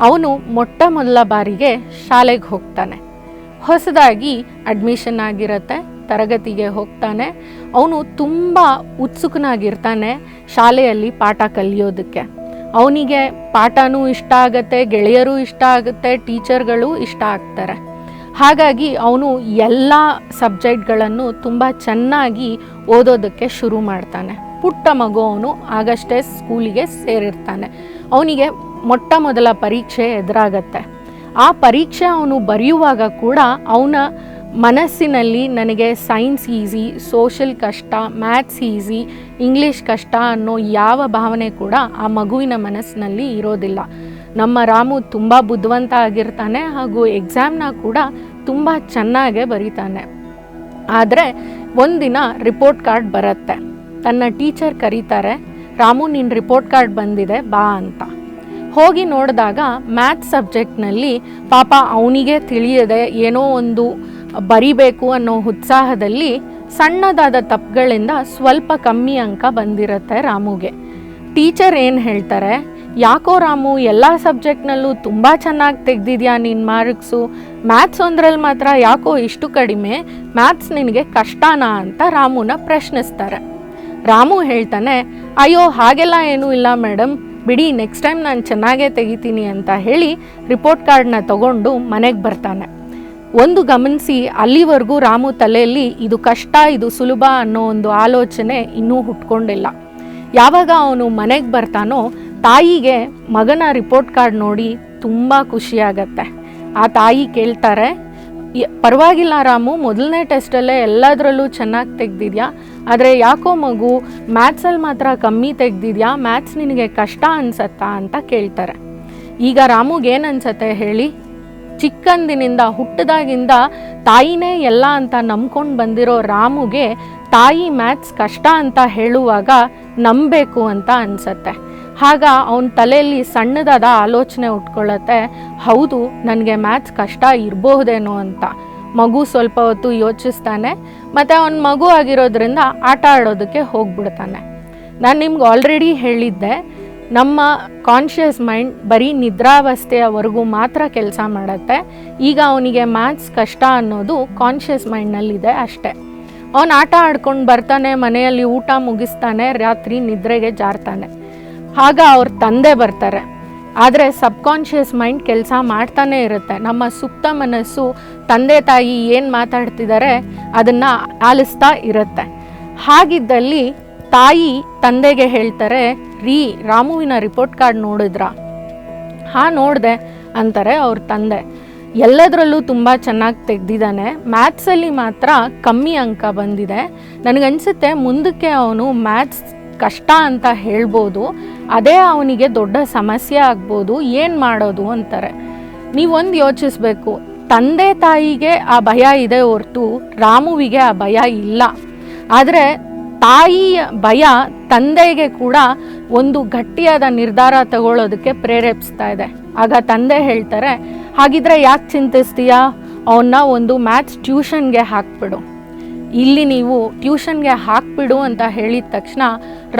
ಅವನು ಮೊಟ್ಟ ಮೊದಲ ಬಾರಿಗೆ ಶಾಲೆಗೆ ಹೋಗ್ತಾನೆ. ಹೊಸದಾಗಿ ಅಡ್ಮಿಷನ್ ಆಗಿರತ್ತೆ, ತರಗತಿಗೆ ಹೋಗ್ತಾನೆ. ಅವನು ತುಂಬ ಉತ್ಸುಕನಾಗಿರ್ತಾನೆ ಶಾಲೆಯಲ್ಲಿ ಪಾಠ ಕಲಿಯೋದಕ್ಕೆ. ಅವನಿಗೆ ಪಾಠನೂ ಇಷ್ಟ ಆಗುತ್ತೆ, ಗೆಳೆಯರು ಇಷ್ಟ ಆಗುತ್ತೆ, ಟೀಚರ್ಗಳು ಇಷ್ಟ ಆಗ್ತಾರೆ. ಹಾಗಾಗಿ ಅವನು ಎಲ್ಲ ಸಬ್ಜೆಕ್ಟ್ಗಳನ್ನು ತುಂಬ ಚೆನ್ನಾಗಿ ಓದೋದಕ್ಕೆ ಶುರು ಮಾಡ್ತಾನೆ. ಪುಟ್ಟ ಮಗು ಅವನು ಆಗಷ್ಟೇ ಸ್ಕೂಲಿಗೆ ಸೇರಿರ್ತಾನೆ. ಅವನಿಗೆ ಮೊಟ್ಟ ಮೊದಲ ಪರೀಕ್ಷೆ ಎದುರಾಗತ್ತೆ. ಆ ಪರೀಕ್ಷೆ ಅವನು ಬರೆಯುವಾಗ ಕೂಡ ಅವನ ಮನಸ್ಸಿನಲ್ಲಿ ನನಗೆ ಸೈನ್ಸ್ ಈಸಿ ಸೋಷಲ್ ಕಷ್ಟ, ಮ್ಯಾಥ್ಸ್ ಈಸಿ, ಇಂಗ್ಲೀಷ್ ಕಷ್ಟ ಅನ್ನೋ ಯಾವ ಭಾವನೆ ಕೂಡ ಆ ಮಗುವಿನ ಮನಸ್ಸಿನಲ್ಲಿ ಇರೋದಿಲ್ಲ. ನಮ್ಮ ರಾಮು ತುಂಬ ಬುದ್ಧಿವಂತ ಆಗಿರ್ತಾನೆ ಹಾಗೂ ಎಕ್ಸಾಮ್ನ ಕೂಡ ತುಂಬ ಚೆನ್ನಾಗೇ ಬರೀತಾನೆ. ಆದರೆ ಒಂದಿನ ರಿಪೋರ್ಟ್ ಕಾರ್ಡ್ ಬರುತ್ತೆ. ತನ್ನ ಟೀಚರ್ ಕರೀತಾರೆ, ರಾಮು ನಿನ್ನ ರಿಪೋರ್ಟ್ ಕಾರ್ಡ್ ಬಂದಿದೆ, ಬಾ ಅಂತ. ಹೋಗಿ ನೋಡಿದಾಗ ಮ್ಯಾಥ್ಸ್ ಸಬ್ಜೆಕ್ಟ್ನಲ್ಲಿ ಪಾಪ ಅವನಿಗೆ ತಿಳಿಯದೆ ಏನೋ ಒಂದು ಬರಿಬೇಕು ಅನ್ನೋ ಉತ್ಸಾಹದಲ್ಲಿ ಸಣ್ಣದಾದ ತಪ್ಪುಗಳಿಂದ ಸ್ವಲ್ಪ ಕಮ್ಮಿ ಅಂಕ ಬಂದಿರುತ್ತೆ ರಾಮುಗೆ. ಟೀಚರ್ ಏನು ಹೇಳ್ತಾರೆ, ಯಾಕೋ ರಾಮು, ಎಲ್ಲ ಸಬ್ಜೆಕ್ಟ್ನಲ್ಲೂ ತುಂಬ ಚೆನ್ನಾಗಿ ತೆಗ್ದಿದ್ಯಾ ನಿನ್ನ ಮಾರ್ಕ್ಸು ಮ್ಯಾಥ್ಸ್ ಒಂದ್ರಲ್ಲಿ ಮಾತ್ರ ಯಾಕೋ ಇಷ್ಟು ಕಡಿಮೆ? ಮ್ಯಾಥ್ಸ್ ನಿನಗೆ ಕಷ್ಟನಾ? ಅಂತ ರಾಮುನ ಪ್ರಶ್ನಿಸ್ತಾರೆ. ರಾಮು ಹೇಳ್ತಾನೆ, ಅಯ್ಯೋ, ಹಾಗೆಲ್ಲ ಏನೂ ಇಲ್ಲ ಮೇಡಮ್ ಬಿಡಿ ನೆಕ್ಸ್ಟ್ ಟೈಮ್ ನಾನು ಚೆನ್ನಾಗೇ ತೆಗಿತೀನಿ ಅಂತ ಹೇಳಿ ರಿಪೋರ್ಟ್ ಕಾರ್ಡ್ನ ತಗೊಂಡು ಮನೆಗೆ ಬರ್ತಾನೆ. ಒಂದು ಗಮನಿಸಿ, ಅಲ್ಲಿವರೆಗೂ ರಾಮು ತಲೆಯಲ್ಲಿ ಇದು ಕಷ್ಟ, ಇದು ಸುಲಭ ಅನ್ನೋ ಒಂದು ಆಲೋಚನೆ ಇನ್ನೂ ಹುಟ್ಕೊಂಡಿಲ್ಲ. ಯಾವಾಗ ಅವನು ಮನೆಗೆ ಬರ್ತಾನೋ, ತಾಯಿಗೆ ಮಗನ ರಿಪೋರ್ಟ್ ಕಾರ್ಡ್ ನೋಡಿ ತುಂಬ ಖುಷಿಯಾಗತ್ತೆ ಆ ತಾಯಿ ಕೇಳ್ತಾರೆ "ಯ- ಪರವಾಗಿಲ್ಲ ರಾಮು, ಮೊದಲನೇ ಟೆಸ್ಟಲ್ಲೇ ಎಲ್ಲದರಲ್ಲೂ ಚೆನ್ನಾಗಿ ತೆಗ್ದಿದ್ಯಾ? ಆದರೆ ಯಾಕೋ ಮಗು ಮ್ಯಾಥ್ಸಲ್ಲಿ ಮಾತ್ರ ಕಮ್ಮಿ ತೆಗ್ದಿದ್ಯಾ? ಮ್ಯಾಥ್ಸ್ ನಿನಗೆ ಕಷ್ಟ ಅನ್ಸತ್ತಾ ಅಂತ ಕೇಳ್ತಾರೆ. ಈಗ ರಾಮುಗೆ ಏನು ಅನ್ಸತ್ತೆ ಹೇಳಿ? ಚಿಕ್ಕಂದಿನಿಂದ ಹುಟ್ಟದಾಗಿಂದ ತಾಯಿನೇ ಎಲ್ಲ ಅಂತ ನಂಬ್ಕೊಂಡು ಬಂದಿರೋ ರಾಮುಗೆ ತಾಯಿ ಮ್ಯಾಥ್ಸ್ ಕಷ್ಟ ಅಂತ ಹೇಳುವಾಗ ನಂಬಬೇಕು ಅಂತ ಅನ್ಸತ್ತೆ. ಆಗ ಅವನ ತಲೆಯಲ್ಲಿ ಸಣ್ಣದಾದ ಆಲೋಚನೆ ಉಟ್ಕೊಳ್ಳುತ್ತೆ, ಹೌದು, ನನಗೆ ಮ್ಯಾಥ್ಸ್ ಕಷ್ಟ ಇರಬಹುದೇನೋ ಅಂತ. ಮಗು ಸ್ವಲ್ಪ ಹೊತ್ತು ಯೋಚಿಸ್ತಾನೆ, ಮತ್ತು ಅವನ ಮಗು ಆಗಿರೋದ್ರಿಂದ ಆಟ ಆಡೋದಕ್ಕೆ ಹೋಗ್ಬಿಡ್ತಾನೆ. ನಾನು ನಿಮ್ಗೆ ಆಲ್ರೆಡಿ ಹೇಳಿದ್ದೆ, ನಮ್ಮ ಕಾನ್ಷಿಯಸ್ ಮೈಂಡ್ ಬರೀ ನಿದ್ರಾವಸ್ಥೆಯವರೆಗೂ ಮಾತ್ರ ಕೆಲಸ ಮಾಡುತ್ತೆ. ಈಗ ಅವನಿಗೆ ಮ್ಯಾಥ್ಸ್ ಕಷ್ಟ ಅನ್ನೋದು ಕಾನ್ಷಿಯಸ್ ಮೈಂಡ್ನಲ್ಲಿದೆ ಅಷ್ಟೆ. ಅವನು ಆಟ ಆಡ್ಕೊಂಡು ಬರ್ತಾನೆ, ಮನೆಯಲ್ಲಿ ಊಟ ಮುಗಿಸ್ತಾನೆ, ರಾತ್ರಿ ನಿದ್ರೆಗೆ ಜಾರ್ತಾನೆ. ಆಗ ಅವ್ರ ತಂದೆ ಬರ್ತಾರೆ. ಆದರೆ ಸಬ್ಕಾನ್ಷಿಯಸ್ ಮೈಂಡ್ ಕೆಲಸ ಮಾಡ್ತಾನೆ ಇರುತ್ತೆ. ನಮ್ಮ ಸುಪ್ತ ಮನಸ್ಸು, ತಂದೆ ತಾಯಿ ಏನು ಮಾತಾಡ್ತಿದ್ದಾರೆ ಅದನ್ನು ಆಲಿಸ್ತಾ ಇರುತ್ತೆ. ಹಾಗಿದ್ದಲ್ಲಿ ತಾಯಿ ತಂದೆಗೆ ಹೇಳ್ತಾರೆ, ರೀ, ರಾಮುವಿನ ರಿಪೋರ್ಟ್ ಕಾರ್ಡ್ ನೋಡಿದ್ರಾ? ಹಾಂ, ನೋಡಿದೆ ಅಂತಾರೆ ಅವ್ರ ತಂದೆ. ಎಲ್ಲದರಲ್ಲೂ ತುಂಬ ಚೆನ್ನಾಗಿ ತೆಗ್ದಿದ್ದಾನೆ ಮ್ಯಾಥ್ಸಲ್ಲಿ ಮಾತ್ರ ಕಮ್ಮಿ ಅಂಕ ಬಂದಿದೆ. ನನಗನ್ಸುತ್ತೆ ಮುಂದಕ್ಕೆ ಅವನು ಮ್ಯಾಥ್ಸ್ ಕಷ್ಟ ಅಂತ ಹೇಳ್ಬೋದು, ಅದೇ ಅವನಿಗೆ ದೊಡ್ಡ ಸಮಸ್ಯೆ ಆಗ್ಬೋದು, ಏನು ಮಾಡೋದು ಅಂತಾರೆ. ನೀವೊಂದು ಯೋಚಿಸ್ಬೇಕು, ತಂದೆ ತಾಯಿಗೆ ಆ ಭಯ ಇದೆ ಹೊರತು ರಾಮುವಿಗೆ ಆ ಭಯ ಇಲ್ಲ. ಆದರೆ ತಾಯಿಯ ಭಯ ತಂದೆಗೆ ಕೂಡ ಒಂದು ಗಟ್ಟಿಯಾದ ನಿರ್ಧಾರ ತಗೊಳ್ಳೋದಕ್ಕೆ ಪ್ರೇರೇಪಿಸ್ತಾ ಇದೆ. ಆಗ ತಂದೆ ಹೇಳ್ತಾರೆ, ಹಾಗಿದ್ರೆ ಯಾಕೆ ಚಿಂತಿಸ್ತೀಯಾ? ಅವನ್ನ ಒಂದು ಮ್ಯಾಥ್ಸ್ ಟ್ಯೂಷನ್ಗೆ ಹಾಕ್ಬಿಡು. ಇಲ್ಲಿ ನೀವು ಟ್ಯೂಷನ್ಗೆ ಹಾಕ್ಬಿಡು ಅಂತ ಹೇಳಿದ ತಕ್ಷಣ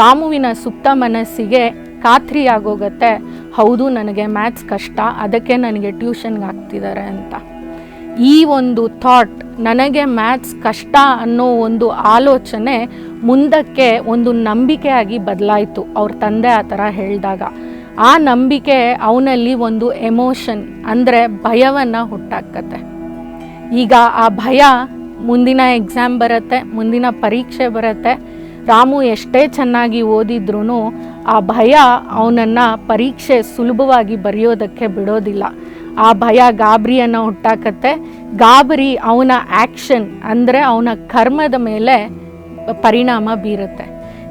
ರಾಮುವಿನ ಸುಪ್ತ ಮನಸ್ಸಿಗೆ ಖಾತ್ರಿ ಆಗೋಗತ್ತೆ ಹೌದು, ನನಗೆ ಮ್ಯಾಥ್ಸ್ ಕಷ್ಟ, ಅದಕ್ಕೆ ನನಗೆ ಟ್ಯೂಷನ್ಗೆ ಹಾಕ್ತಿದ್ದಾರೆ ಅಂತ. ಈ ಒಂದು ಥಾಟ್ ನನಗೆ ಮ್ಯಾಥ್ಸ್ ಕಷ್ಟ ಅನ್ನೋ ಒಂದು ಆಲೋಚನೆ ಮುಂದಕ್ಕೆ ಒಂದು ನಂಬಿಕೆಯಾಗಿ ಬದಲಾಯಿತು, ಅವ್ರ ತಂದೆ ಆ ಥರ ಹೇಳಿದಾಗ. ಆ ನಂಬಿಕೆ ಅವನಲ್ಲಿ ಒಂದು ಎಮೋಷನ್ ಅಂದರೆ ಭಯವನ್ನು ಹುಟ್ಟಾಕತ್ತೆ. ಈಗ ಆ ಭಯ ಮುಂದಿನ ಎಕ್ಸಾಮ್ ಬರುತ್ತೆ, ಮುಂದಿನ ಪರೀಕ್ಷೆ ಬರುತ್ತೆ. ರಾಮು ಎಷ್ಟೇ ಚೆನ್ನಾಗಿ ಓದಿದ್ರೂ ಆ ಭಯ ಅವನನ್ನು ಪರೀಕ್ಷೆ ಸುಲಭವಾಗಿ ಬರೆಯೋದಕ್ಕೆ ಬಿಡೋದಿಲ್ಲ. ಆ ಭಯ ಗಾಬರಿಯನ್ನು ಹುಟ್ಟಾಕತ್ತೆ. ಗಾಬರಿ ಅವನ ಆ್ಯಕ್ಷನ್ ಅಂದರೆ ಅವನ ಕರ್ಮದ ಮೇಲೆ ಪರಿಣಾಮ ಬೀರುತ್ತೆ.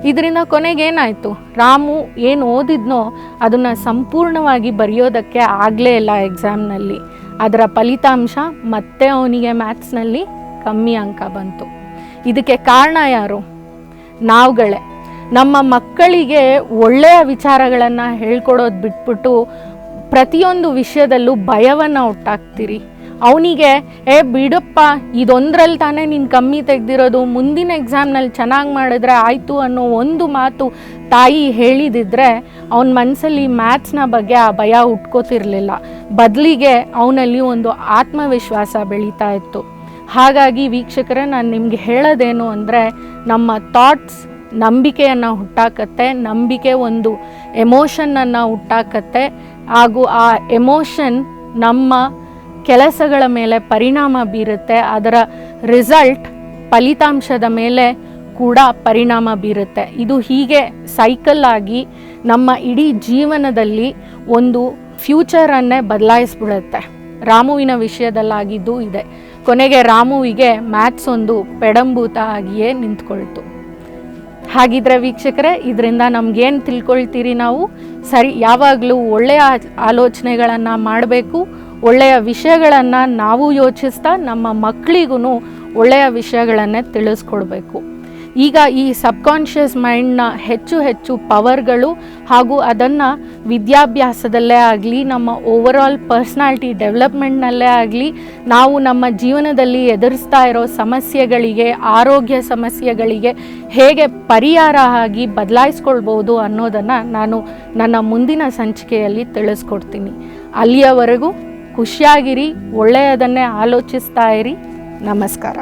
ಇದರಿಂದ ಕೊನೆಗೇನಾಯಿತು ರಾಮು ಏನು ಓದಿದ್ನೋ ಅದನ್ನು ಸಂಪೂರ್ಣವಾಗಿ ಬರೆಯೋದಕ್ಕೆ ಆಗಲೇ ಇಲ್ಲ ಎಕ್ಸಾಮ್ನಲ್ಲಿ ಅದರ ಫಲಿತಾಂಶ ಮತ್ತೆ ಅವನಿಗೆ ಮ್ಯಾಥ್ಸ್ನಲ್ಲಿ ಕಮ್ಮಿ ಅಂಕ ಬಂತು. ಇದಕ್ಕೆ ಕಾರಣ ಯಾರು? ನಾವುಗಳೇ. ನಮ್ಮ ಮಕ್ಕಳಿಗೆ ಒಳ್ಳೆಯ ವಿಚಾರಗಳನ್ನು ಹೇಳ್ಕೊಡೋದು ಬಿಟ್ಬಿಟ್ಟು ಪ್ರತಿಯೊಂದು ವಿಷಯದಲ್ಲೂ ಭಯವನ್ನು ಹುಟ್ಟಾಕ್ತೀರಿ ಅವನಿಗೆ, ಏ, ಬಿಡಪ್ಪ, ಇದೊಂದ್ರಲ್ಲಿ ತಾನೇ ನೀನು ಕಮ್ಮಿ ತೆಗೆದಿರೋದು, ಮುಂದಿನ ಎಕ್ಸಾಮ್ನಲ್ಲಿ ಚೆನ್ನಾಗಿ ಮಾಡಿದ್ರೆ ಆಯಿತು ಅನ್ನೋ ಒಂದು ಮಾತು ತಾಯಿ ಹೇಳಿದಿದ್ರೆ ಅವನ ಮನಸ್ಸಲ್ಲಿ ಮ್ಯಾಥ್ಸ್ನ ಬಗ್ಗೆ ಆ ಭಯ ಹುಟ್ಕೋತಿರ್ಲಿಲ್ಲ ಬದಲಿಗೆ ಅವನಲ್ಲಿ ಒಂದು ಆತ್ಮವಿಶ್ವಾಸ ಬೆಳೀತಾ ಇತ್ತು. ಹಾಗಾಗಿ ವೀಕ್ಷಕರೇ, ನಾನು ನಿಮಗೆ ಹೇಳೋದೇನು ಅಂದರೆ, ನಮ್ಮ ಥಾಟ್ಸ್ ನಂಬಿಕೆಯನ್ನು ಹುಟ್ಟಾಕತ್ತೆ, ನಂಬಿಕೆ ಒಂದು ಎಮೋಷನನ್ನು ಹುಟ್ಟಾಕತ್ತೆ, ಹಾಗೂ ಆ ಎಮೋಷನ್ ನಮ್ಮ ಕೆಲಸಗಳ ಮೇಲೆ ಪರಿಣಾಮ ಬೀರುತ್ತೆ, ಅದರ ರಿಸಲ್ಟ್ ಫಲಿತಾಂಶದ ಮೇಲೆ ಕೂಡ ಪರಿಣಾಮ ಬೀರುತ್ತೆ. ಇದು ಹೀಗೆ ಸೈಕಲ್ ಆಗಿ ನಮ್ಮ ಇಡೀ ಜೀವನದಲ್ಲಿ ಒಂದು ಫ್ಯೂಚರನ್ನೇ ಬದಲಾಯಿಸ್ಬಿಡುತ್ತೆ. ರಾಮುವಿನ ವಿಷಯದಲ್ಲಾಗಿದ್ದು ಇದೆ. ಕೊನೆಗೆ ರಾಮುವಿಗೆ ಮ್ಯಾಥ್ಸ್ ಒಂದು ಪೆಡಂಭೂತ ಆಗಿಯೇ ನಿಂತ್ಕೊಳ್ತು. ಹಾಗಿದ್ರೆ ವೀಕ್ಷಕರೇ, ಇದರಿಂದ ನಮ್ಗೇನು ತಿಳ್ಕೊಳ್ತೀರಿ ನಾವು? ಸರಿ, ಯಾವಾಗಲೂ ಒಳ್ಳೆಯ ಆಲೋಚನೆಗಳನ್ನು ಮಾಡಬೇಕು, ಒಳ್ಳೆಯ ವಿಷಯಗಳನ್ನು ನಾವು ಯೋಚಿಸ್ತಾ ನಮ್ಮ ಮಕ್ಕಳಿಗೂ ಒಳ್ಳೆಯ ವಿಷಯಗಳನ್ನೇ ತಿಳಿಸ್ಕೊಡ್ಬೇಕು. ಈಗ ಈ ಸಬ್ಕಾನ್ಷಿಯಸ್ ಮೈಂಡ್ನ ಹೆಚ್ಚು ಹೆಚ್ಚು ಪವರ್ಗಳು ಹಾಗೂ ಅದನ್ನು ವಿದ್ಯಾಭ್ಯಾಸದಲ್ಲೇ ಆಗಲಿ, ನಮ್ಮ ಓವರಾಲ್ ಪರ್ಸ್ನಾಲ್ಟಿ ಡೆವಲಪ್ಮೆಂಟ್ನಲ್ಲೇ ಆಗಲಿ, ನಾವು ನಮ್ಮ ಜೀವನದಲ್ಲಿ ಎದುರಿಸ್ತಾ ಇರೋ ಸಮಸ್ಯೆಗಳಿಗೆ, ಆರೋಗ್ಯ ಸಮಸ್ಯೆಗಳಿಗೆ ಹೇಗೆ ಪರಿಹಾರ ಆಗಿ ಬದಲಾಯಿಸ್ಕೊಳ್ಬೋದು ಅನ್ನೋದನ್ನು ನಾನು ನನ್ನ ಮುಂದಿನ ಸಂಚಿಕೆಯಲ್ಲಿ ತಿಳಿಸ್ಕೊಡ್ತೀನಿ. ಅಲ್ಲಿಯವರೆಗೂ ಖುಷಿಯಾಗಿರಿ, ಒಳ್ಳೆಯದನ್ನೇ ಆಲೋಚಿಸ್ತಾ ಇರಿ. ನಮಸ್ಕಾರ.